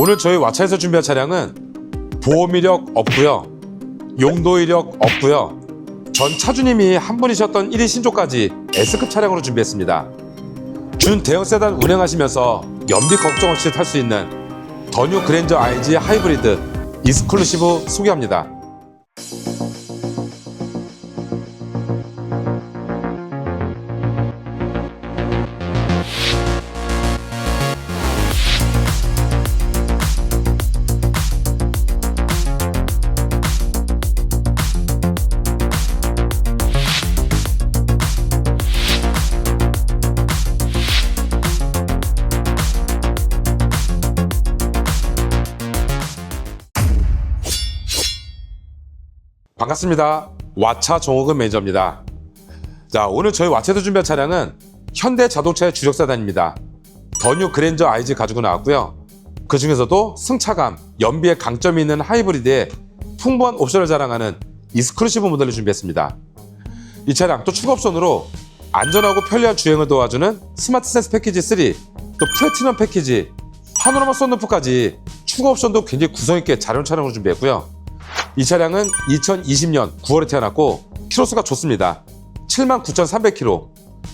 오늘 저희 와차에서 준비한 차량은 보험 이력 없고요. 용도 이력 없고요. 전 차주님이 한 분이셨던 1위 신조까지 S급 차량으로 준비했습니다. 준 대형 세단 운행하시면서 연비 걱정 없이 탈 수 있는 더뉴 그랜저 IG 하이브리드 익스클루시브 소개합니다. 반갑습니다. 와차 정호근 매니저입니다. 자, 오늘 저희 와차에서 준비한 차량은 현대 자동차의 주력 세단입니다. 더뉴 그랜저 IG 가지고 나왔고요. 그 중에서도 승차감, 연비에 강점이 있는 하이브리드에 풍부한 옵션을 자랑하는 익스클루시브 모델을 준비했습니다. 이 차량 또 추가 옵션으로 안전하고 편리한 주행을 도와주는 스마트 센스 패키지 3, 또 플래티넘 패키지, 파노라마 썬루프까지 추가 옵션도 굉장히 구성있게 잘 해놓은 차량으로 준비했고요. 이 차량은 2020년 9월에 태어났고 키로수가 좋습니다. 79,300km.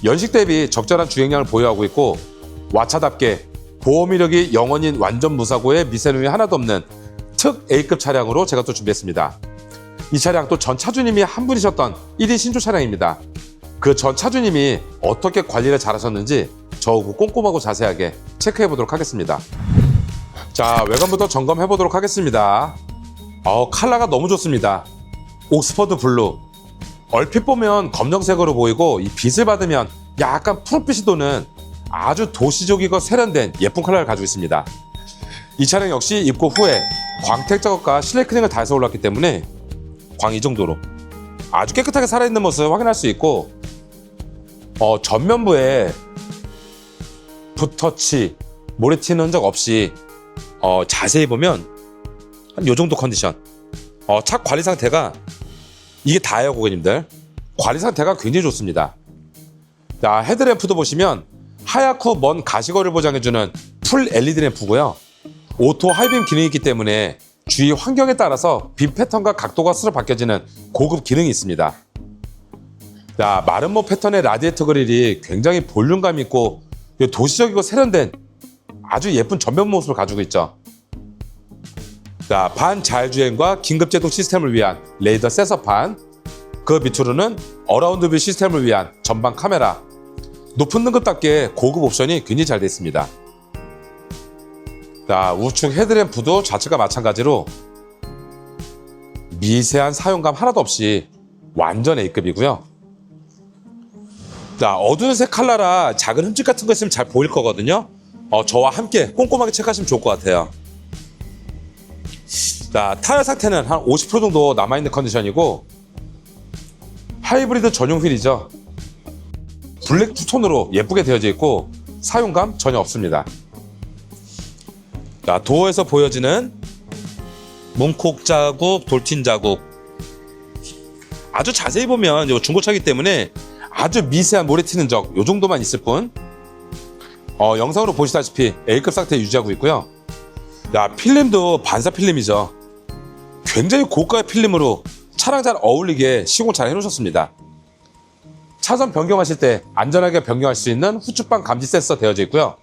연식 대비 적절한 주행량을 보유하고 있고 와차답게 보험 이력이 0원인 완전 무사고에 미세누이 하나도 없는 특 A급 차량으로 제가 또 준비했습니다. 이 차량 또 전 차주님이 한 분이셨던 1위 신조 차량입니다. 그 전 차주님이 어떻게 관리를 잘하셨는지 저하고 꼼꼼하고 자세하게 체크해 보도록 하겠습니다. 자, 외관부터 점검해 보도록 하겠습니다. 어, 컬러가 너무 좋습니다. 옥스퍼드 블루. 얼핏 보면 검정색으로 보이고 이 빛을 받으면 약간 푸른빛이 도는 아주 도시적이고 세련된 예쁜 컬러를 가지고 있습니다. 이 차량 역시 입고 후에 광택 작업과 실내 클링을 다 해서 올랐기 때문에 광 이 정도로 아주 깨끗하게 살아있는 모습을 확인할 수 있고 어, 전면부에 붓터치, 모래 튀는 흔적 없이 어, 자세히 보면 한 요 정도 컨디션. 어, 차 관리 상태가 이게 다예요, 고객님들. 관리 상태가 굉장히 좋습니다. 자, 헤드램프도 보시면 하얗고 먼 가시거리를 보장해주는 풀 LED 램프고요. 오토 하이빔 기능이 있기 때문에 주위 환경에 따라서 빛 패턴과 각도가 스스로 바뀌어지는 고급 기능이 있습니다. 자, 마름모 패턴의 라디에이터 그릴이 굉장히 볼륨감 있고 도시적이고 세련된 아주 예쁜 전면 모습을 가지고 있죠. 자, 반자율주행과 긴급제동 시스템을 위한 레이더 센서판, 그 밑으로는 어라운드 뷰 시스템을 위한 전방 카메라, 높은 등급답게 고급 옵션이 굉장히 잘 되어 있습니다. 자, 우측 헤드램프도 좌측과 마찬가지로 미세한 사용감 하나도 없이 완전 A급이고요. 자, 어두운 색 컬러라 작은 흠집 같은 거 있으면 잘 보일 거거든요. 어, 저와 함께 꼼꼼하게 체크하시면 좋을 것 같아요. 자, 타이어 상태는 한 50% 정도 남아있는 컨디션이고 하이브리드 전용 휠이죠. 블랙 투톤으로 예쁘게 되어져 있고 사용감 전혀 없습니다. 자, 도어에서 보여지는 문콕 자국, 돌틴 자국. 아주 자세히 보면 중고차기 때문에 아주 미세한 모래 튀는 적, 요 정도만 있을 뿐. 어, 영상으로 보시다시피 A급 상태 유지하고 있고요. 야, 필름도 반사 필름이죠. 굉장히 고가의 필름으로 차랑 잘 어울리게 시공 잘 해놓으셨습니다. 차선 변경하실 때 안전하게 변경할 수 있는 후측방 감지 센서 되어져 있고요.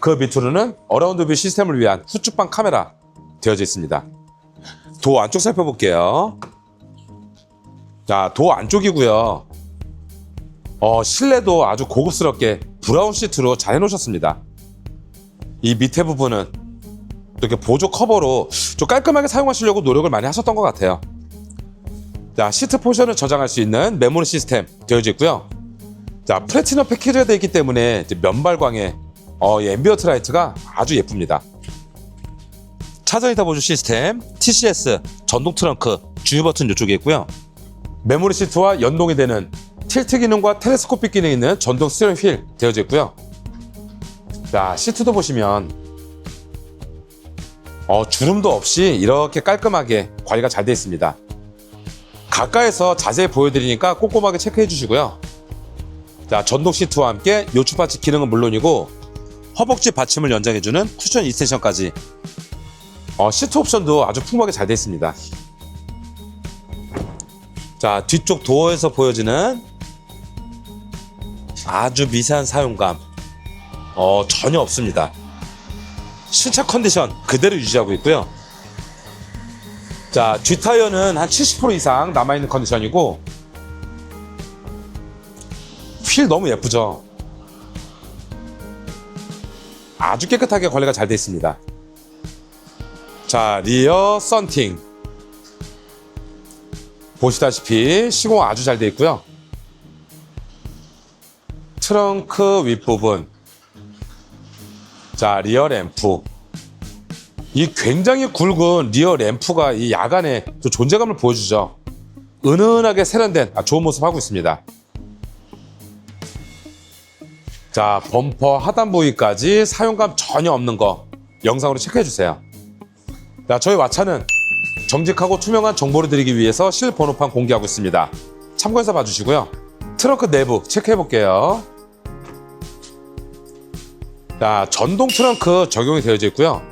그 밑으로는 어라운드 뷰 시스템을 위한 후측방 카메라 되어져 있습니다. 도 안쪽 살펴볼게요. 자, 도 안쪽이고요. 어, 실내도 아주 고급스럽게 브라운 시트로 잘 해놓으셨습니다. 이 밑에 부분은 이렇게 보조 커버로 좀 깔끔하게 사용하시려고 노력을 많이 하셨던 것 같아요. 자, 시트 포션을 저장할 수 있는 메모리 시스템 되어져 있고요. 자, 플래티넘 패키지가 되어 있기 때문에 면발광에 어, 이 앰비어트 라이트가 아주 예쁩니다. 차선이다 보조 시스템, TCS, 전동 트렁크, 주유 버튼 이쪽에 있고요. 메모리 시트와 연동이 되는 틸트 기능과 텔레스코픽 기능이 있는 전동 스티어링 휠 되어져 있고요. 자, 시트도 보시면 어, 주름도 없이 이렇게 깔끔하게 관리가 잘 되어 있습니다. 가까이서 자세히 보여드리니까 꼼꼼하게 체크해 주시고요. 자, 전동 시트와 함께 요추 파츠 기능은 물론이고 허벅지 받침을 연장해주는 쿠션 이스텐션까지 어, 시트 옵션도 아주 풍부하게 잘 되어 있습니다. 자, 뒤쪽 도어에서 보여지는 아주 미세한 사용감. 어, 전혀 없습니다. 신차 컨디션 그대로 유지하고 있고요. 자, 뒷타이어는 한 70% 이상 남아있는 컨디션이고, 휠 너무 예쁘죠? 아주 깨끗하게 관리가 잘 되어 있습니다. 자, 리어 썬팅. 보시다시피 시공 아주 잘 되어 있고요. 트렁크 윗부분. 자, 리어 램프. 이 굉장히 굵은 리어 램프가 이 야간에 또 존재감을 보여주죠. 은은하게 세련된 아, 좋은 모습 하고 있습니다. 자, 범퍼 하단 부위까지 사용감 전혀 없는 거 영상으로 체크해 주세요. 자, 저희 왓차는 정직하고 투명한 정보를 드리기 위해서 실 번호판 공개하고 있습니다. 참고해서 봐주시고요. 트렁크 내부 체크해 볼게요. 자, 전동 트렁크 적용이 되어져 있고요.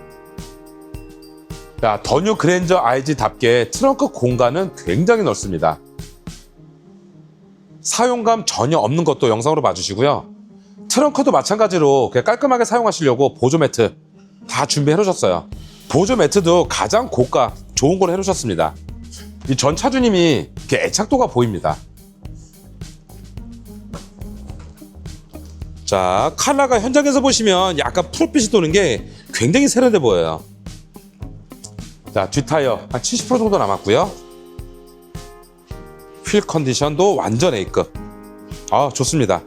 자, 더뉴 그랜저 IG답게 트렁크 공간은 굉장히 넓습니다. 사용감 전혀 없는 것도 영상으로 봐주시고요. 트렁크도 마찬가지로 깔끔하게 사용하시려고 보조 매트 다 준비해 놓으셨어요. 보조 매트도 가장 고가 좋은 걸 해 놓으셨습니다. 이 전 차주님이 애착도가 보입니다. 자, 칼라가 현장에서 보시면 약간 푸른빛이 도는 게 굉장히 세련돼 보여요. 자, 뒷타이어 한 70% 정도 남았고요. 휠 컨디션도 완전 A급. 아, 좋습니다.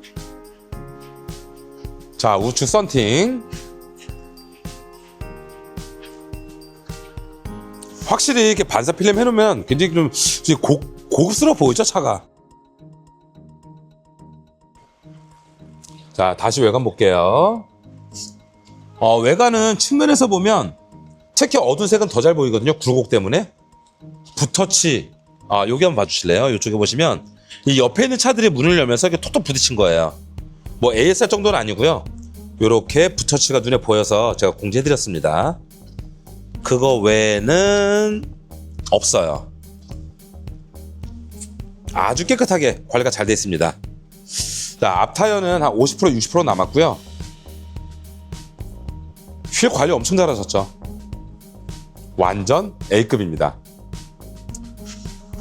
자, 우측 썬팅. 확실히 이렇게 반사 필름 해놓으면 굉장히 좀 고, 고급스러워 보이죠, 차가. 자, 다시 외관 볼게요. 어, 외관은 측면에서 보면 특히 어두운 색은 더 잘 보이거든요. 굴곡 때문에. 붓터치. 아, 여기 한번 봐주실래요? 이쪽에 보시면 이 옆에 있는 차들이 문을 열면서 이렇게 톡톡 부딪힌 거예요. 뭐 ASR 정도는 아니고요. 이렇게 붓터치가 눈에 보여서 제가 공지해드렸습니다. 그거 외에는 없어요. 아주 깨끗하게 관리가 잘 되어 있습니다. 자, 앞 타이어는 한 50% 60% 남았고요. 휠 관리 엄청 잘하셨죠. 완전 A급입니다.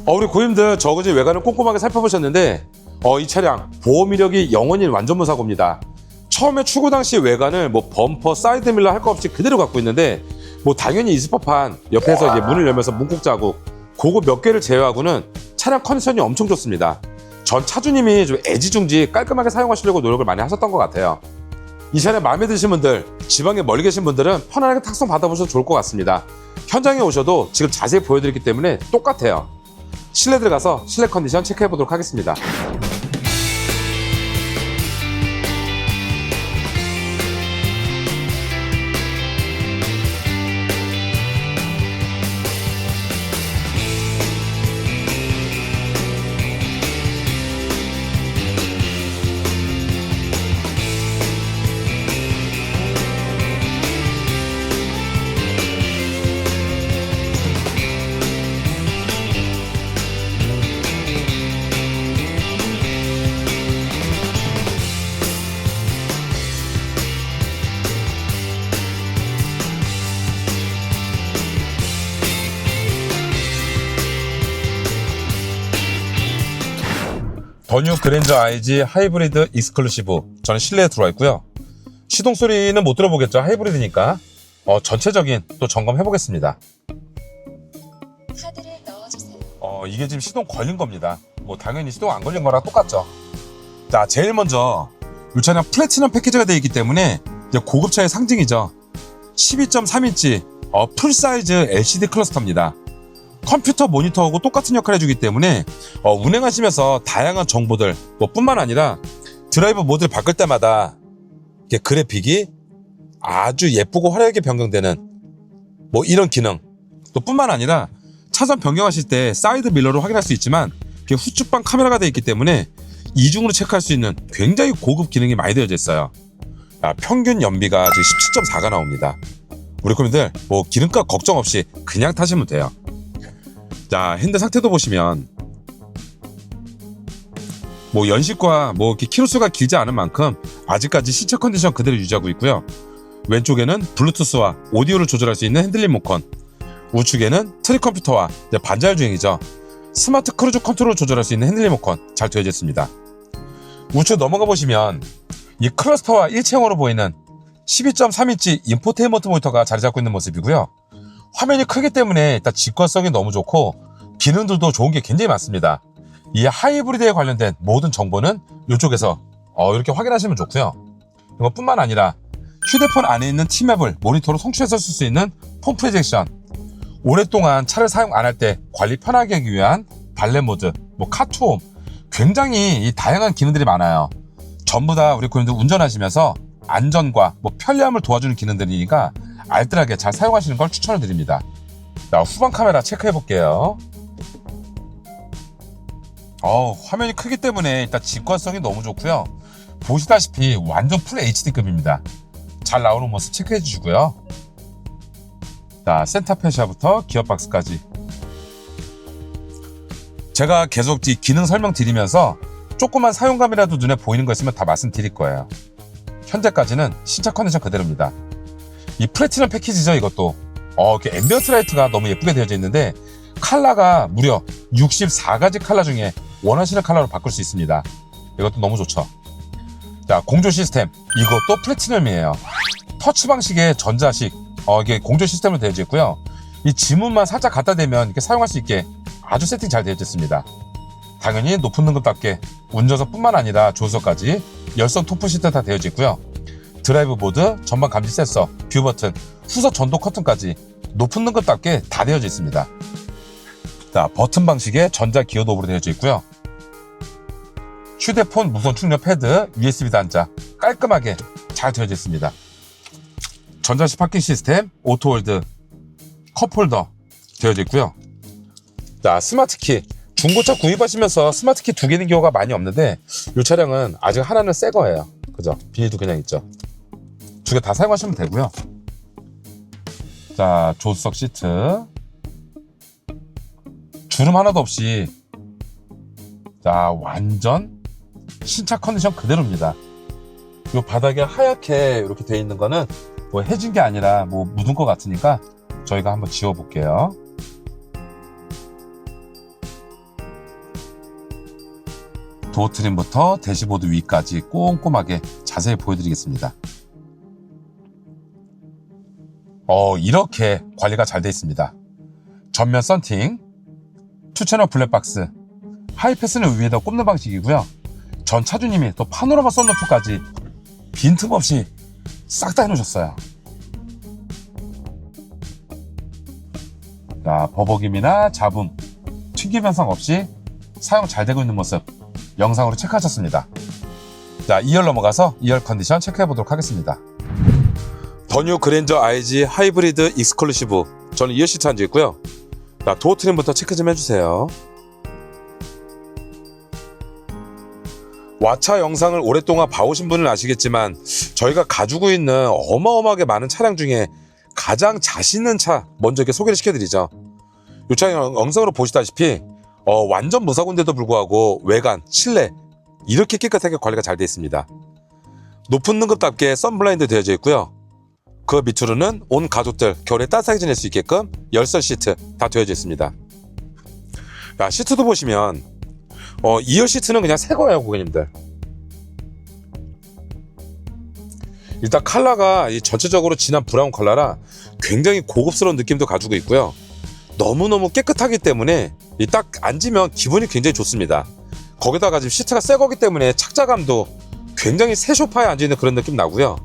어, 우리 고객님들 저그지 외관을 꼼꼼하게 살펴보셨는데 어, 이 차량 보호 이력이 영원히 완전 무사고입니다. 처음에 출고 당시 외관을 뭐 범퍼, 사이드 밀러 할 거 없이 그대로 갖고 있는데 뭐 당연히 있을 법한 옆에서 이제 문을 열면서 문콕 자국 그거 몇 개를 제외하고는 차량 컨디션이 엄청 좋습니다. 전 차주님이 좀 애지중지 깔끔하게 사용하시려고 노력을 많이 하셨던 것 같아요. 이 차량 마음에 드신 분들, 지방에 멀리 계신 분들은 편안하게 탁송 받아보셔도 좋을 것 같습니다. 현장에 오셔도 지금 자세히 보여드렸기 때문에 똑같아요. 실내 들어가서 실내 컨디션 체크해 보도록 하겠습니다. 더뉴 그랜저 IG 하이브리드 익스클루시브 저는 실내에 들어와 있고요. 시동 소리는 못 들어보겠죠. 하이브리드니까. 어, 전체적인 또 점검해 보겠습니다. 카드를 넣어주세요. 어, 이게 지금 시동 걸린 겁니다. 뭐 당연히 시동 안 걸린 거랑 똑같죠. 자, 제일 먼저 이 차량 플래티넘 패키지가 되어 있기 때문에 이제 고급차의 상징이죠. 12.3인치 어, 풀사이즈 LCD 클러스터입니다. 컴퓨터 모니터하고 똑같은 역할을 해주기 때문에 어, 운행하시면서 다양한 정보들 뭐 뿐만 아니라 드라이브 모드를 바꿀 때마다 그래픽이 아주 예쁘고 화려하게 변경되는 뭐 이런 기능 또 뿐만 아니라 차선 변경하실 때 사이드 밀러로 확인할 수 있지만 후측방 카메라가 되어 있기 때문에 이중으로 체크할 수 있는 굉장히 고급 기능이 많이 되어져 있어요. 아, 평균 연비가 지금 17.4가 나옵니다. 우리 고민들 뭐 기름값 걱정 없이 그냥 타시면 돼요. 자 핸드 상태도 보시면 뭐 연식과 뭐 이렇게 키로수가 길지 않은 만큼 아직까지 시차 컨디션 그대로 유지하고 있고요. 왼쪽에는 블루투스와 오디오를 조절할 수 있는 핸들링 모컨, 우측에는 트리 컴퓨터와 반자율 주행이죠. 스마트 크루즈 컨트롤 조절할 수 있는 핸들링 모컨 잘 되어져 있습니다. 우측 넘어가 보시면 이 클러스터와 일체형으로 보이는 12.3인치 인포테인먼트 모니터가 자리 잡고 있는 모습이고요. 화면이 크기 때문에 일단 직관성이 너무 좋고 기능들도 좋은 게 굉장히 많습니다. 이 하이브리드에 관련된 모든 정보는 이쪽에서 어, 이렇게 확인하시면 좋고요. 이것뿐만 아니라 휴대폰 안에 있는 티맵을 모니터로 송출해서 쓸 수 있는 폰 프로젝션 오랫동안 차를 사용 안 할 때 관리 편하게 하기 위한 발레 모드, 뭐 카투홈 굉장히 이 다양한 기능들이 많아요. 전부 다 우리 고객님들 운전하시면서 안전과 뭐 편리함을 도와주는 기능들이니까 알뜰하게 잘 사용하시는 걸 추천을 드립니다. 자, 후방 카메라 체크해 볼게요. 어, 화면이 크기 때문에 일단 직관성이 너무 좋고요. 보시다시피 완전 풀 HD급입니다. 잘 나오는 모습 체크해 주시고요. 자, 센터 페시아부터 기어박스까지. 제가 계속 이 기능 설명 드리면서 조그만 사용감이라도 눈에 보이는 거 있으면 다 말씀드릴 거예요. 현재까지는 신차 컨디션 그대로입니다. 이 플래티넘 패키지죠, 이것도. 어, 이렇게 앰비언트 라이트가 너무 예쁘게 되어져 있는데 컬러가 무려 64가지 컬러 중에 원하시는 컬러로 바꿀 수 있습니다. 이것도 너무 좋죠. 자, 공조 시스템. 이것도 플래티넘이에요. 터치 방식의 전자식. 어, 이게 공조 시스템으로 되어져 있고요. 이 지문만 살짝 갖다 대면 이렇게 사용할 수 있게 아주 세팅 잘 되어져 있습니다. 당연히 높은 등급답게 운전석뿐만 아니라 조수석까지 열선 토프 시트 다 되어져 있고요. 드라이브 보드, 전방 감지 센서, 뷰 버튼, 후석 전동 커튼까지 높은 등급답게 다 되어져 있습니다. 자, 버튼 방식의 전자 기어 도브로 되어져 있고요. 휴대폰 무선 충전 패드, USB 단자 깔끔하게 잘 되어져 있습니다. 전자식 파킹 시스템, 오토홀드, 컵홀더 되어져 있고요. 자, 스마트키. 중고차 구입하시면서 스마트키 두개 있는 경우가 많이 없는데 이 차량은 아직 하나는 새 거예요. 그죠? 비닐도 그냥 있죠. 두 개 다 사용하시면 되고요. 자, 조수석 시트. 주름 하나도 없이 자, 완전 신차 컨디션 그대로입니다. 이 바닥에 하얗게 이렇게 되어 있는 거는 뭐 해진 게 아니라 뭐 묻은 것 같으니까 저희가 한번 지워 볼게요. 도어 트림부터 대시보드 위까지 꼼꼼하게 자세히 보여드리겠습니다. 어, 이렇게 관리가 잘 되어 있습니다. 전면 썬팅, 투채널 블랙박스, 하이패스는 위에다 꼽는 방식이고요. 전 차주님이 또 파노라마 썬루프까지 빈틈없이 싹 다 해놓으셨어요. 자, 버벅임이나 잡음, 튀김 현상 없이 사용 잘 되고 있는 모습 영상으로 체크하셨습니다. 자, 2열 넘어가서 2열 컨디션 체크해 보도록 하겠습니다. 더뉴 그랜저 IG 하이브리드 익스클루시브 저는 2열 시트 앉아 있고요. 자, 도어 트림부터 체크 좀 해주세요. 와차 영상을 오랫동안 봐오신 분은 아시겠지만 저희가 가지고 있는 어마어마하게 많은 차량 중에 가장 자신 있는 차 먼저 이렇게 소개를 시켜드리죠. 이 차량 영상으로 보시다시피 어, 완전 무사고인데도 불구하고 외관, 실내 이렇게 깨끗하게 관리가 잘 되어 있습니다. 높은 등급답게 썬블라인드 되어져 있고요. 그 밑으로는 온 가족들 겨울에 따뜻하게 지낼 수 있게끔 열선 시트 다 되어져 있습니다. 야, 시트도 보시면 어, 2열 시트는 그냥 새 거예요, 고객님들. 일단 컬러가 이 전체적으로 진한 브라운 컬러라 굉장히 고급스러운 느낌도 가지고 있고요. 너무너무 깨끗하기 때문에 이딱 앉으면 기분이 굉장히 좋습니다. 거기다가 지금 시트가 새 거기 때문에 착자감도 굉장히 새 소파에 앉아 있는 그런 느낌 나고요.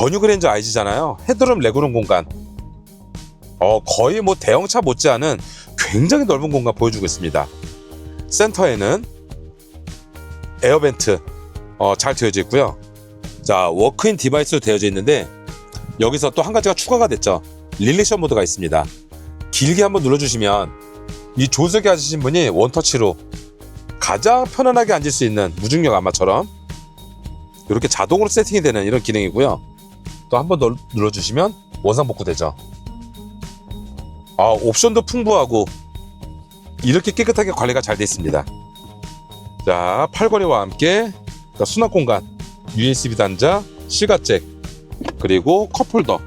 더뉴 그랜저 아이지잖아요. 헤드룸 레그룸 공간. 어, 거의 뭐 대형차 못지않은 굉장히 넓은 공간 보여주고 있습니다. 센터에는 에어벤트 어, 잘 되어져 있고요. 자, 워크인 디바이스로 되어져 있는데 여기서 또 한 가지가 추가가 됐죠. 릴리션 모드가 있습니다. 길게 한번 눌러주시면 이 조석에 앉으신 분이 원터치로 가장 편안하게 앉을 수 있는 무중력 아마처럼 이렇게 자동으로 세팅이 되는 이런 기능이고요. 또 한 번 더 눌러주시면 원상 복구되죠. 아, 옵션도 풍부하고 이렇게 깨끗하게 관리가 잘돼 있습니다. 자, 팔걸이와 함께 자, 수납 공간, USB 단자, 시가잭, 그리고 컵홀더.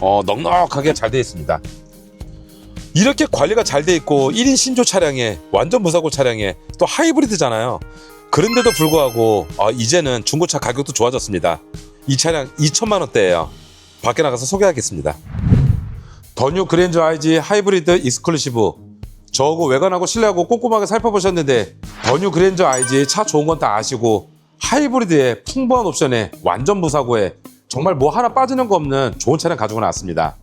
어, 넉넉하게 잘돼 있습니다. 이렇게 관리가 잘 돼 있고 1인 신조 차량에 완전 무사고 차량에 또 하이브리드잖아요. 그런데도 불구하고 아, 이제는 중고차 가격도 좋아졌습니다. 이 차량 2천만 원대예요. 밖에 나가서 소개하겠습니다. 더뉴 그랜저 IG 하이브리드 익스클루시브 저하고 외관하고 실내하고 꼼꼼하게 살펴보셨는데 더뉴 그랜저 IG 차 좋은 건 다 아시고 하이브리드의 풍부한 옵션에 완전 무사고에 정말 뭐 하나 빠지는 거 없는 좋은 차량 가지고 나왔습니다.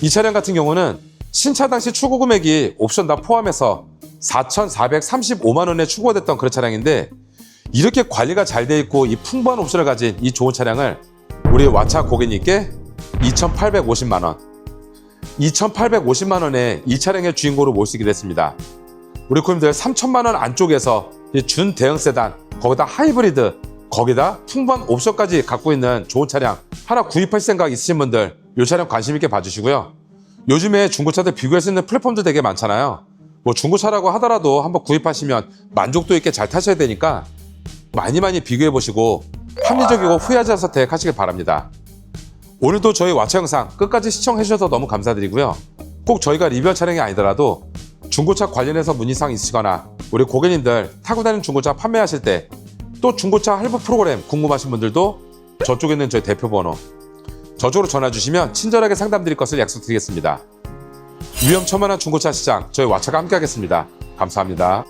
이 차량 같은 경우는 신차 당시 출고 금액이 옵션 다 포함해서 4,435만 원에 추구가 됐던 그런 차량인데 이렇게 관리가 잘 돼 있고 이 풍부한 옵션을 가진 이 좋은 차량을 우리 와차 고객님께 2,850만 원 2,850만 원에 이 차량의 주인공으로 모시게 됐습니다. 우리 고객님들 3천만 원 안쪽에서 이준 대형 세단, 거기다 하이브리드, 거기다 풍부한 옵션까지 갖고 있는 좋은 차량 하나 구입할 생각 있으신 분들 이 차량 관심 있게 봐주시고요. 요즘에 중고차들 비교할 수 있는 플랫폼도 되게 많잖아요. 뭐 중고차라고 하더라도 한번 구입하시면 만족도 있게 잘 타셔야 되니까 많이 많이 비교해 보시고 합리적이고 후회하지 않은 선택 하시길 바랍니다. 오늘도 저희 와차 영상 끝까지 시청해 주셔서 너무 감사드리고요. 꼭 저희가 리뷰할 차량이 아니더라도 중고차 관련해서 문의사항 있으시거나 우리 고객님들 타고 다니는 중고차 판매하실 때 또 중고차 할부 프로그램 궁금하신 분들도 저쪽에 있는 저희 대표 번호 저쪽으로 전화 주시면 친절하게 상담 드릴 것을 약속드리겠습니다. 위험천만한 중고차 시장 저희 와차가 함께하겠습니다. 감사합니다.